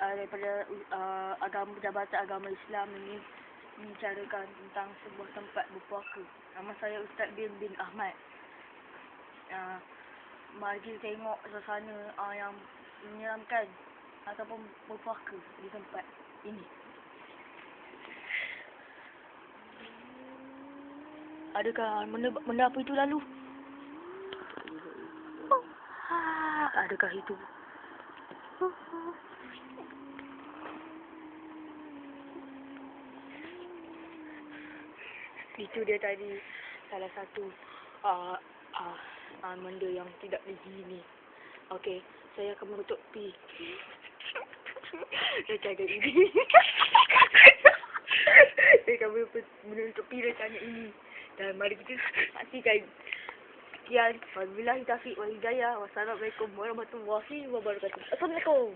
uh, daripada uh, agama Jabatan Agama Islam ini membicarakan tentang sebuah tempat berpuaka. Nama saya Ustaz bin bin Ahmad. Uh, mari tengok suasana uh, yang menyeramkan ataupun berpuaka di tempat ini. Adakah benda, benda apa itu lalu? Ah, Adakah itu? Itu dia tadi salah satu uh, uh, uh, benda yang tidak dizini. Okey, saya akan menutup pi. Rencana ini. saya akan menutup pi rencana ini. Dan mari kita saksikan. Sekian. Wabillahi taufiq wal hidayah. Wassalamualaikum warahmatullahi wabarakatuh. Assalamualaikum.